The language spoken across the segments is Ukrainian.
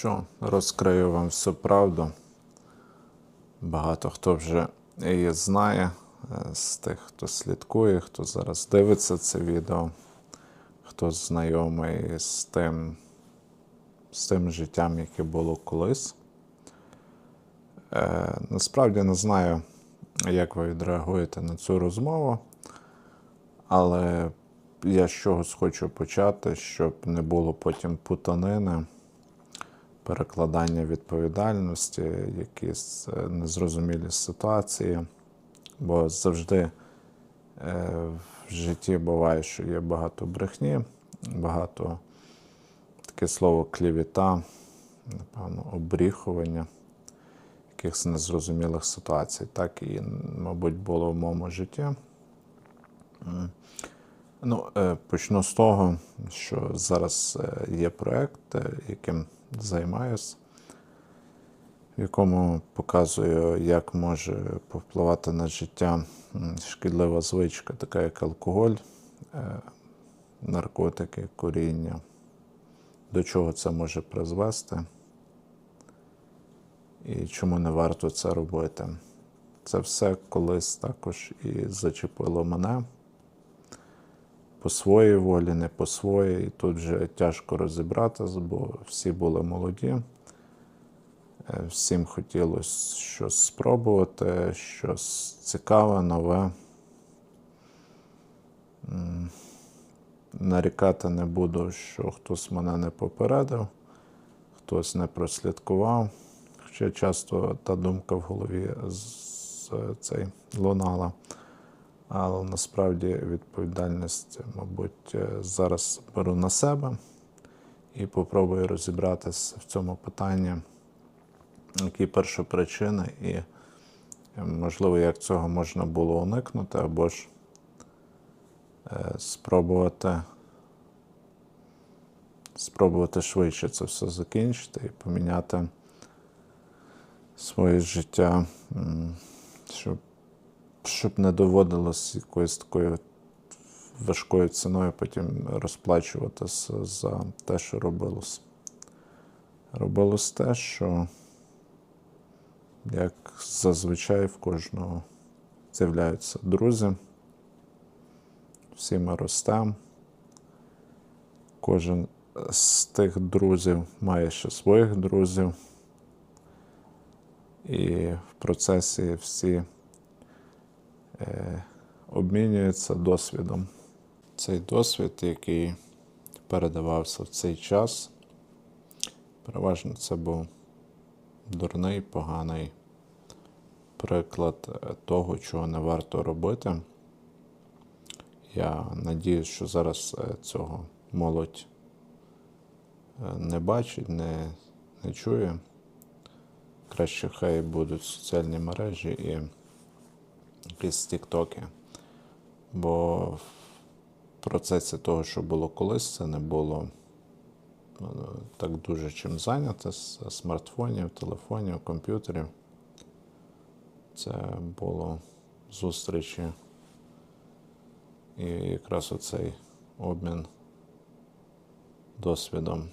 що, розкрию вам всю правду. Багато хто вже її знає е, з тих, хто слідкує, хто зараз дивиться це відео, хто знайомий з тим, з тим життям, яке було колись. Е, насправді не знаю, як ви відреагуєте на цю розмову, але я з чогось хочу почати, щоб не було потім путанини перекладання відповідальності, якісь е, незрозумілі ситуації. Бо завжди е, в житті буває, що є багато брехні, багато таке слово клівіта, напевно, обріхування якихось незрозумілих ситуацій. Так і, мабуть, було в моєму житті. Ну, е, почну з того, що зараз є проєкт, яким займаюся, в якому показую, як може повпливати на життя шкідлива звичка, така як алкоголь, е, наркотики, куріння, до чого це може призвести? І чому не варто це робити. Це все колись також і зачепило мене по своїй волі, не по своїй. І тут вже тяжко розібратися, бо всі були молоді. Е, Всім хотілося щось спробувати, щось цікаве, нове. Нарікати не буду, що хтось мене не попередив, хтось не прослідкував. Хоча часто та думка в голові з цей лунала. Але насправді відповідальність, мабуть, е, зараз беру на себе і попробую розібратися в цьому питанні, які першопричини, і, е, можливо, як цього можна було уникнути, або ж е, спробувати, спробувати швидше це все закінчити і поміняти своє життя, щоб щоб не доводилось якоюсь такою важкою ціною потім розплачуватися за те, що робилось. Робилось те, що, як зазвичай, в кожного з'являються друзі. Всі ми ростемо. Кожен з тих друзів має ще своїх друзів. І в процесі всі обмінюються досвідом. Цей досвід, який передавався в цей час, переважно це був дурний, поганий приклад е, того, чого не варто робити. Я надіюсь, що зараз е, цього молодь е, не бачить, не, не чує. Краще хай будуть соціальні мережі і якісь тіктоки. Бо в процесі того, що було колись, це не було е, так дуже чим зайняти з смартфонів, телефонів, комп'ютерів. Це було зустрічі і якраз оцей обмін досвідом.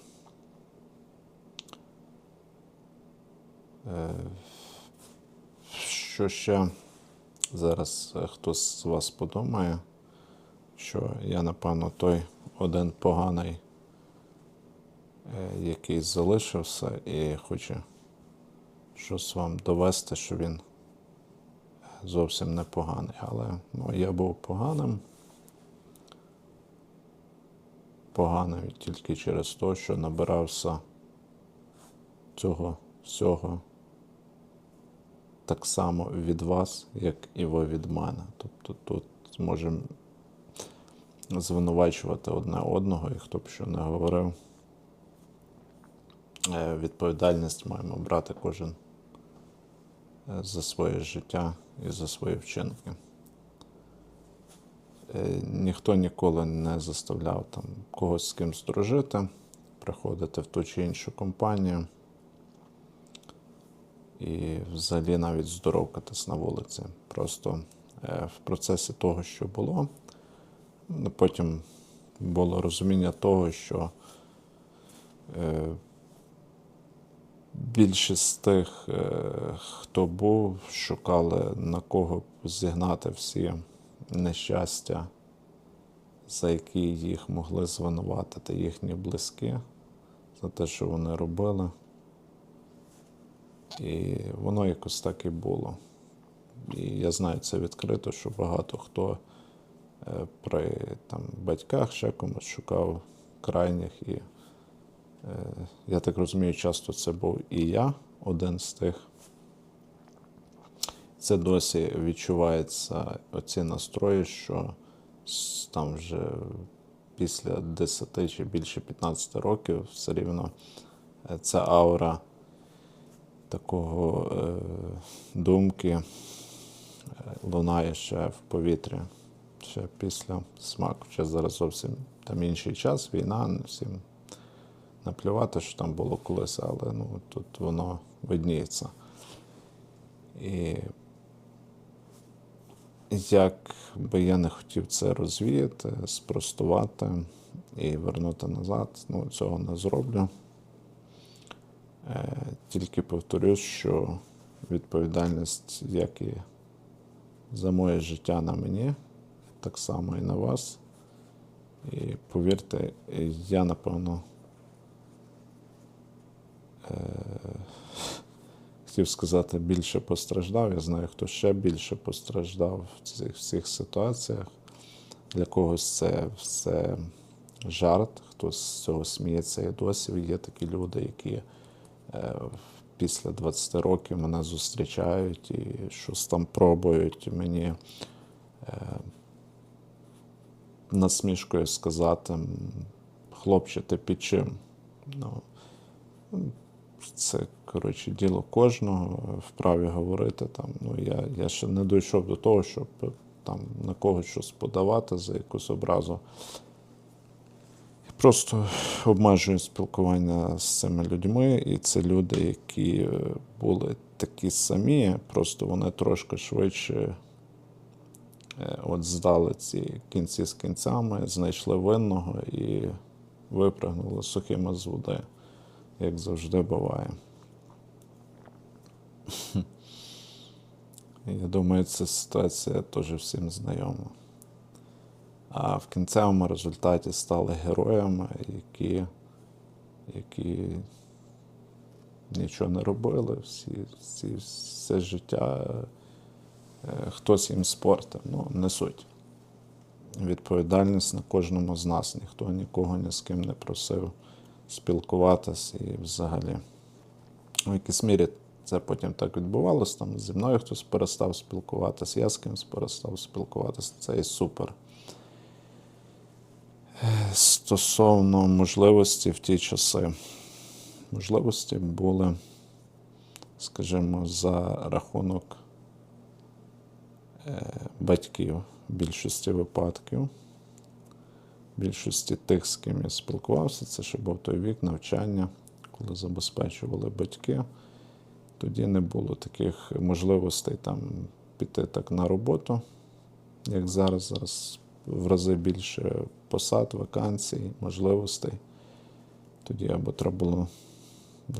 Е, Що ще зараз е, хтось з вас подумає, що я, напевно, той один поганий, е, який залишився і хоче щось вам довести, що він зовсім не поганий. Але ну, я був поганим. Поганим тільки через те, що набирався цього всього так само від вас, як і ви від мене. Тобто тут зможемо звинувачувати одне одного, і хто б що не говорив. Е, Відповідальність маємо брати кожен е, за своє життя і за свої вчинки. Е, Ніхто ніколи не заставляв там когось з кимсь дружити, приходити в ту чи іншу компанію і взагалі навіть здоровкатись на вулиці. Просто е, в процесі того, що було, ну, потім було розуміння того, що е, більшість з тих, е, хто був, шукали на кого зігнати всі нещастя, за які їх могли звинуватити їхні близькі, за те, що вони робили. І воно якось так і було. І я знаю це відкрито, що багато хто е, при там, батьках ще комусь шукав крайніх. І е, я так розумію, часто це був і я, один з тих. Це досі відчувається оці настрої, що там вже після 10 чи більше 15 років все рівно е, ця аура такого е, думки е, лунає ще в повітрі, ще після смаку. Ще зараз зовсім там інший час, війна, всім наплювати, що там було колись, але ну, тут воно видніється. І як би я не хотів це розвіяти, спростувати і вернути назад, ну цього не зроблю. Е, Тільки повторюсь, що відповідальність, як і за моє життя на мені, так само і на вас. І повірте, я напевно е, хотів сказати, більше постраждав. Я знаю, хто ще більше постраждав в цих всіх ситуаціях. Для когось це все жарт, хтось з цього сміється і досі. Є такі люди, які після 20 років мене зустрічають і щось там пробують мені е, насмішкою сказати, хлопче, ти під чим? Ну, це коротше діло кожного вправі говорити. Там, ну, я, я ще не дійшов до того, щоб там на когось щось подавати за якусь образу. Просто обмежую спілкування з цими людьми, і це люди, які е, були такі самі, просто вони трошки швидше е, от здали ці кінці з кінцями, знайшли винного і випрыгнули сухими з води, як завжди буває. Я думаю, ця ситуація теж всім знайома. А в кінцевому результаті стали героями, які, які нічого не робили, всі, всі, все життя е, хтось їм спортив, ну, не суть. Відповідальність на кожному з нас, ніхто нікого ні з ким не просив спілкуватися і взагалі. В якійсь мірі це потім так відбувалося. Там зі мною хтось перестав спілкуватися, я з кимось перестав спілкуватися. Це і супер. Стосовно можливості в ті часи. Можливості були, скажімо, за рахунок е, батьків в більшості випадків. Більшості тих, з ким я спілкувався, це ще був той вік навчання, коли забезпечували батьки. Тоді не було таких можливостей там піти так на роботу, як зараз. Зараз в рази більше посад, вакансій, можливостей. Тоді або треба було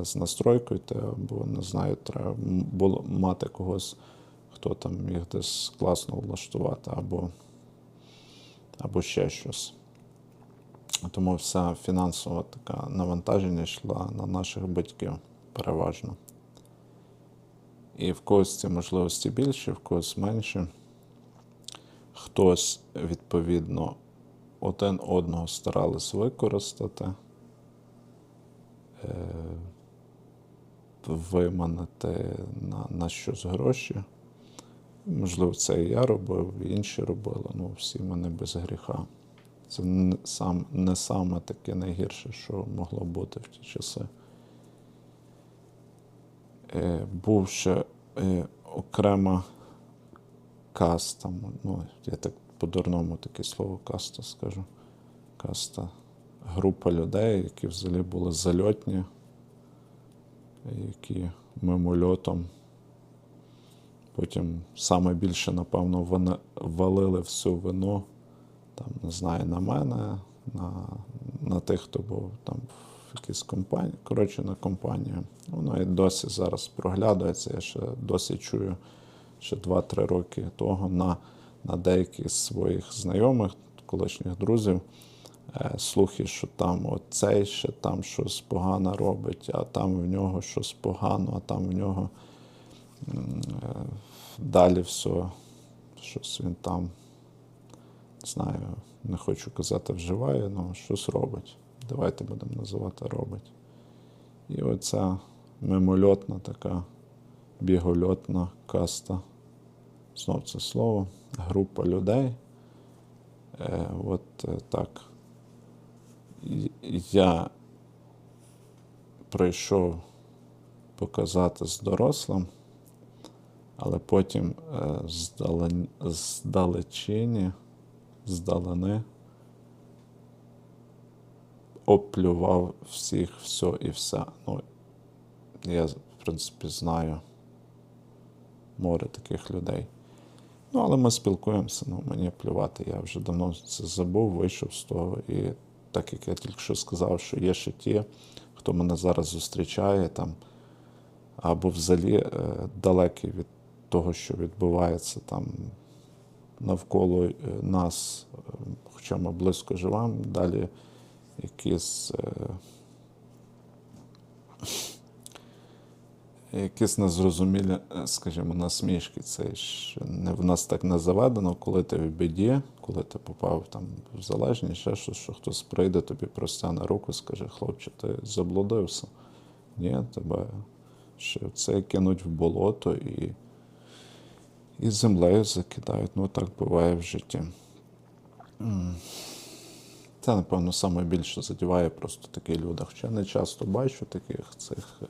з настройкою або не знаю, треба було мати когось, хто там міг десь класно влаштувати, або, або ще щось. Тому вся фінансова така навантаження йшла на наших батьків переважно. І в когось ці можливості більше, в когось менше. Хтось, відповідно, один одного старались використати, е, виманити на, на щось гроші. Можливо, це і я робив, і інші робили. Ну, всі мене без гріха. Це не, сам, не саме таке найгірше, що могло бути в ті часи. Е, був ще е, окрема каста, ну, я так по-дурному таке слово каста скажу. Каста. Група людей, які взагалі були зальотні, які мимольотом. Потім саме більше, напевно, вони валили всю вину, там, не знаю, на мене, на, на тих, хто був там в якісь компанії. Коротше, на компанію. Воно і досі зараз проглядується. Я ще досі чую ще 2-3 роки того на, на деяких своїх знайомих, колишніх друзів. е, Слухи, що там оцей ще там щось погано робить, а там в нього щось погано, а там в нього е, далі все, щось він там, не знаю, не хочу казати вживає, але щось робить. Давайте будемо називати робить. І оця мимольотна така бігольотна каста. Знов це слово, група людей. Е, от е, так. Я прийшов показати з дорослим, але потім е, здален- здалечині, здалени оплював всіх, все і все. Ну, я, в принципі, знаю море таких людей. Ну, але ми спілкуємося, ну, мені плювати. Я вже давно це забув, вийшов з того. І так як я тільки що сказав, що є ще ті, хто мене зараз зустрічає там, або взагалі е, далекий від того, що відбувається там навколо е, нас, е, хоча ми близько живемо, далі якісь. Якісь незрозумілі, е, скажімо, насмішки. Це ж не в нас так не заведено, коли ти в біді, коли ти попав там в залежність, ще щось, що хтось прийде, тобі простягне руку, скаже, хлопче, ти заблудився. Ні, тебе ще це кинуть в болото і, і землею закидають. Ну так буває в житті. Це, напевно, саме більше задіває просто такі люди. Хоча не часто бачу таких цих е,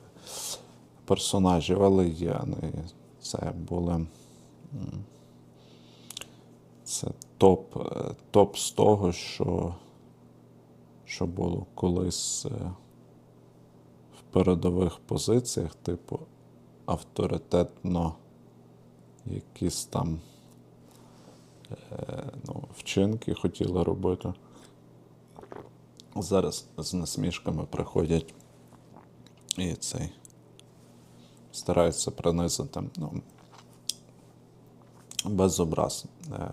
персонажів, але є. Це були. Це топ, е, топ з того, що, що було колись е, в передових позиціях, типу авторитетно якісь там е, ну, вчинки хотіли робити. Зараз з насмішками приходять і цей стараються принизити. Ну, без образ. Е,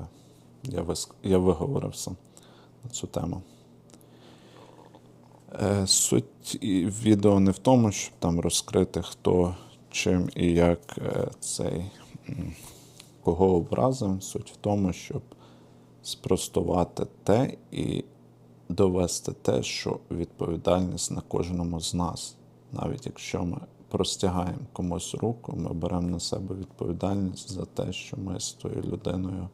Я, виск... я виговорився на цю тему. Е, Суть відео не в тому, щоб там розкрити, хто чим і як е, цей кого образив. Суть в тому, щоб спростувати те і довести те, що відповідальність на кожному з нас. Навіть якщо ми простягаємо комусь руку, ми беремо на себе відповідальність за те, що ми з тою людиною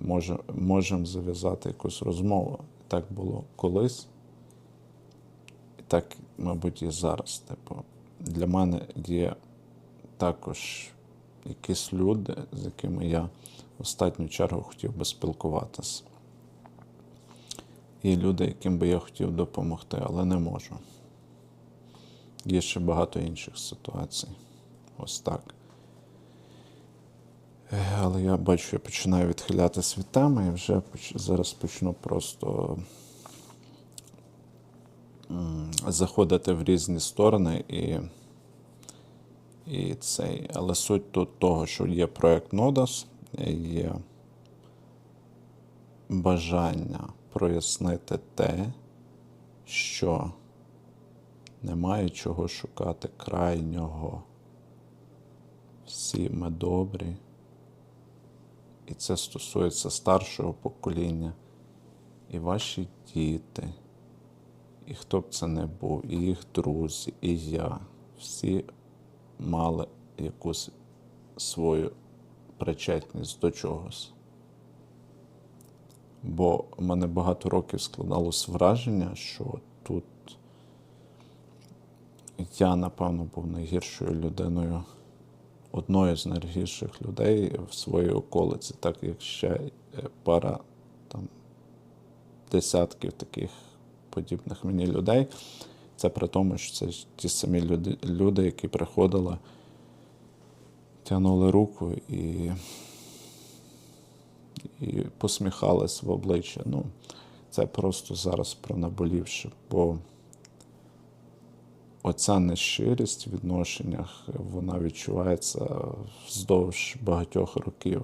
може, можемо зав'язати якусь розмову. Так було колись, і так, мабуть, і зараз. Типу, для мене є також якісь люди, з якими я в останню чергу хотів би спілкуватися. І люди, яким би я хотів допомогти, але не можу. Є ще багато інших ситуацій. Ось так. Е, Але я бачу, я починаю відхилятися від теми і вже зараз почну просто заходити в різні сторони і, і цей. Але суть тут того, що є проект Нодас, є бажання прояснити те, що немає чого шукати крайнього. Всі ми добрі. І це стосується старшого покоління, і ваші діти, і хто б це не був, і їх друзі, і я. Всі мали якусь свою причетність до чогось. Бо в мене багато років складалось враження, що тут я, напевно, був найгіршою людиною, одною з найгірших людей в своїй околиці, так як ще е, пара там десятків таких подібних мені людей. Це при тому, що це ті самі люди, люди які приходили, тягнули руку і, і посміхались в обличчя. Ну, це просто зараз про наболівше, бо оця нещирість в відношеннях, вона відчувається вздовж багатьох років.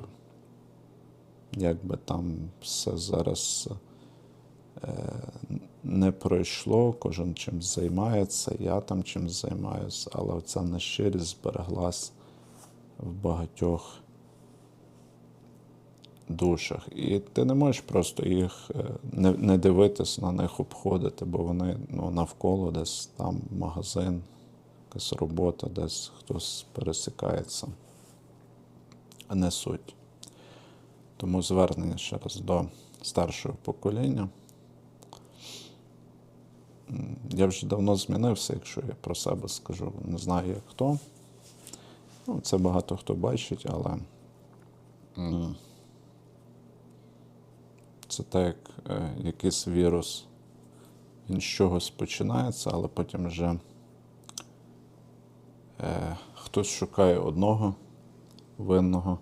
Як би там все зараз е, не пройшло, кожен чим займається, я там чим займаюся, але оця нещирість збереглась в багатьох душах. І ти не можеш просто їх е, не, не дивитись на них, обходити, бо вони ну, навколо десь там магазин, якась робота, десь хтось пересікається, а не суть. Тому звернення ще раз до старшого покоління. Я вже давно змінився, якщо я про себе скажу, не знаю як хто. Ну, це багато хто бачить, але м, це так, як е, якийсь вірус. Він з чогось починається, але потім вже е, хтось шукає одного винного,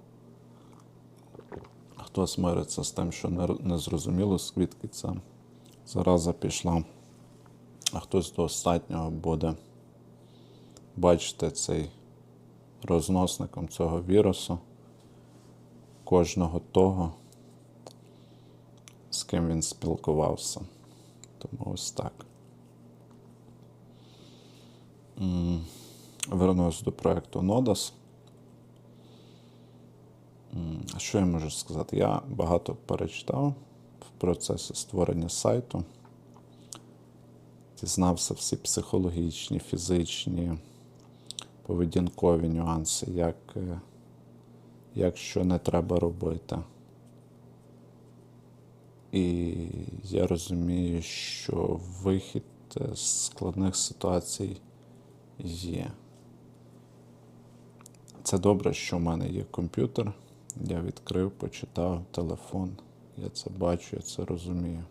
хтось мириться з тим, що не, не зрозуміло, звідки ця зараза пішла, а хтось до останнього буде бачити цей розносником цього вірусу, кожного того, з ким він спілкувався. Тому ось так. Вернусь до проєкту. М, Що я можу сказати? Я багато перечитав в процесі створення сайту. Дізнався всі психологічні, фізичні, поведінкові нюанси, як, е, як що не треба робити. І я розумію, що вихід е, з складних ситуацій є. Це добре, що в мене є комп'ютер. Я відкрив, почитав телефон. Я це бачу, я це розумію.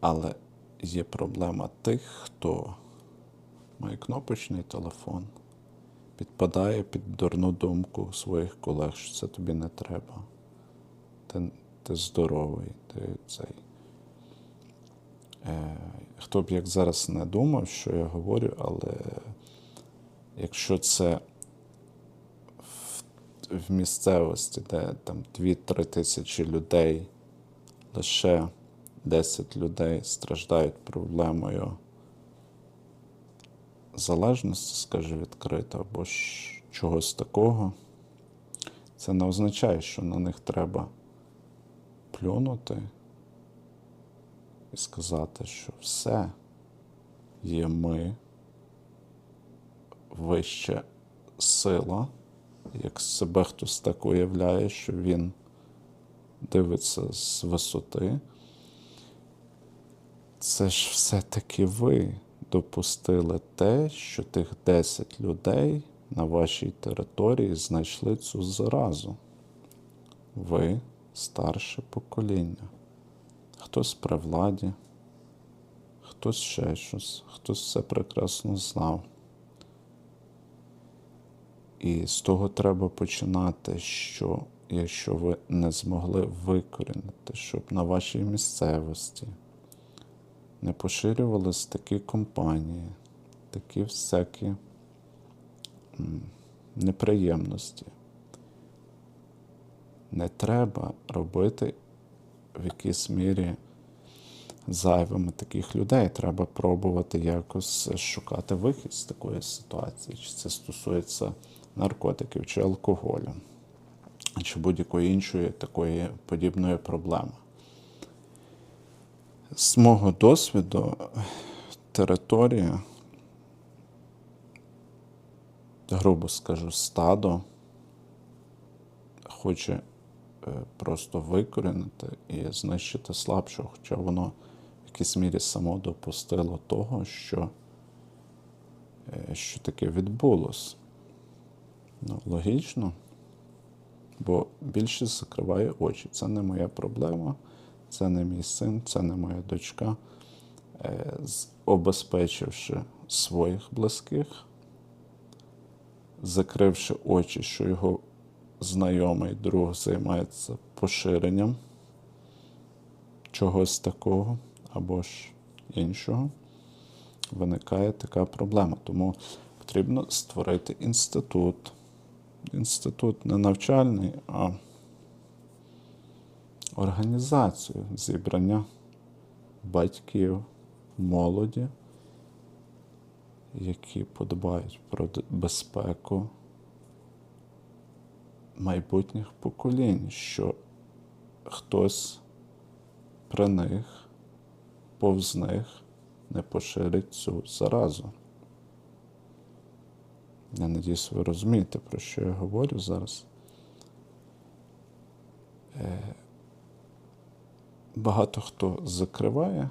Але є проблема тих, хто має кнопочний телефон, підпадає під дурну думку своїх колег, що це тобі не треба. Ти здоровий, ти цей. Е, хто б як зараз не думав, що я говорю, але якщо це в, в місцевості, де там 2-3 тисячі людей, лише 10 людей страждають проблемою залежності, скажу відкрито, або ж чогось такого, це не означає, що на них треба плюнути і сказати, що все є ми, вища сила, як себе хтось так уявляє, що він дивиться з висоти. Це ж все-таки ви допустили те, що тих 10 людей на вашій території знайшли цю заразу. Ви старше покоління. Хтось при владі, хтось ще щось, хтось все прекрасно знав. І з того треба починати, що якщо ви не змогли викорінити, щоб на вашій місцевості не поширювались такі компанії, такі всякі неприємності. Не треба робити в якійсь мірі зайвими таких людей. Треба пробувати якось шукати вихід з такої ситуації, чи це стосується наркотиків чи алкоголю, чи будь-якої іншої такої подібної проблеми. З мого досвіду територія, грубо скажу, стадо хоче просто викорінити і знищити слабшого, хоча воно в якійсь мірі само допустило того, що, е, що таке відбулось. Ну, логічно, бо більшість закриває очі. Це не моя проблема, це не мій син, це не моя дочка. Е, Обезпечивши своїх близьких, закривши очі, що його знайомий друг займається поширенням чогось такого або ж іншого, виникає така проблема. Тому потрібно створити інститут. Інститут не навчальний, а організацію зібрання батьків, молоді, які подбають про безпеку майбутніх поколінь, що хтось при них, повз них не поширить цю заразу. Я надіюсь, ви розумієте, про що я говорю зараз. Е, Багато хто закриває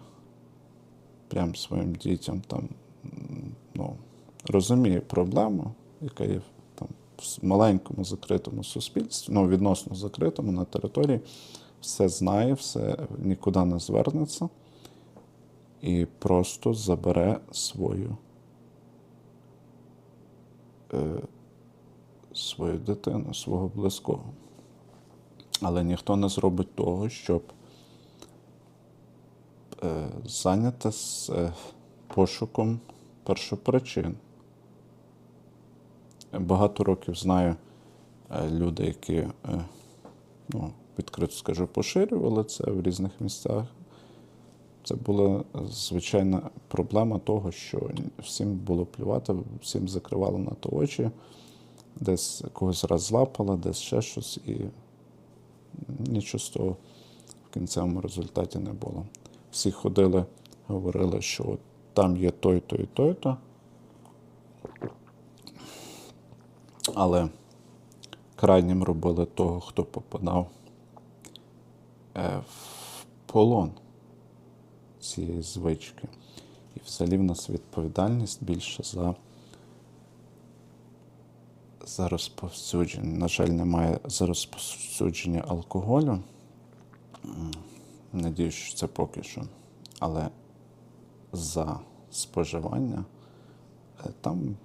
прям своїм дітям там, ну, розуміє проблему, яка є в маленькому закритому суспільстві, ну, відносно закритому на території, все знає, все нікуди не звернеться і просто забере свою, е, свою дитину, свого близького. Але ніхто не зробить того, щоб е, зайнятися е, пошуком першопричин. Багато років знаю е, люди, які, е, ну, відкрито скажу, поширювали це в різних місцях. Це була звичайна проблема того, що всім було плювати, всім закривали на то очі, десь когось раз злапали, десь ще щось, і нічого з того в кінцевому результаті не було. Всі ходили, говорили, що там є той-то і той-то. Але крайнім робили того, хто попадав е, в полон цієї звички. І взагалі в нас відповідальність більше за, за розповсюдження. На жаль, немає за розповсюдження алкоголю. Надіюсь, що це поки що. Але за споживання е, там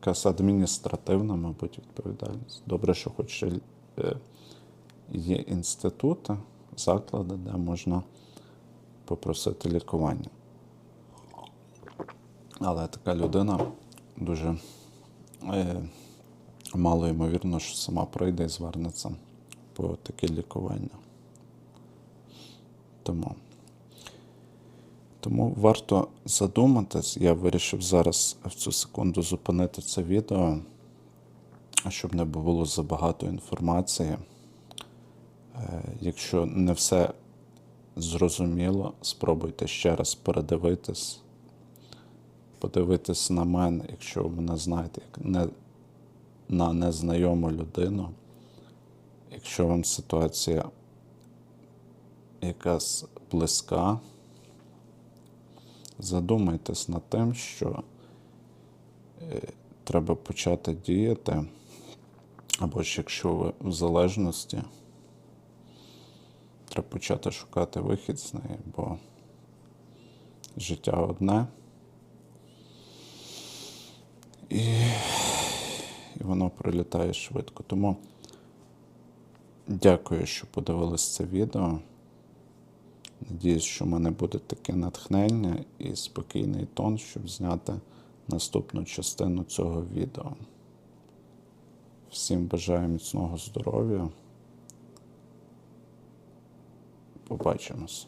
якась адміністративна, мабуть, відповідальність. Добре, що хоч е, є інститути, заклади, де можна попросити лікування. Але така людина дуже е, мало ймовірно, що сама прийде і звернеться по таке лікування. Тому, тому варто задуматись. Я вирішив зараз в цю секунду зупинити це відео, щоб не було забагато інформації. Е, Якщо не все зрозуміло, спробуйте ще раз передивитись, подивитись на мене, якщо ви мене знаєте, як не, на незнайому людину. Якщо вам ситуація якась близька, задумайтесь над тим, що е, треба почати діяти, або ж якщо ви в залежності, треба почати шукати вихід з неї, бо життя одне. І, і воно пролітає швидко. Тому дякую, що подивились це відео. Надіюсь, що в мене буде таке натхнення і спокійний тон, щоб зняти наступну частину цього відео. Всім бажаю міцного здоров'я. Побачимось.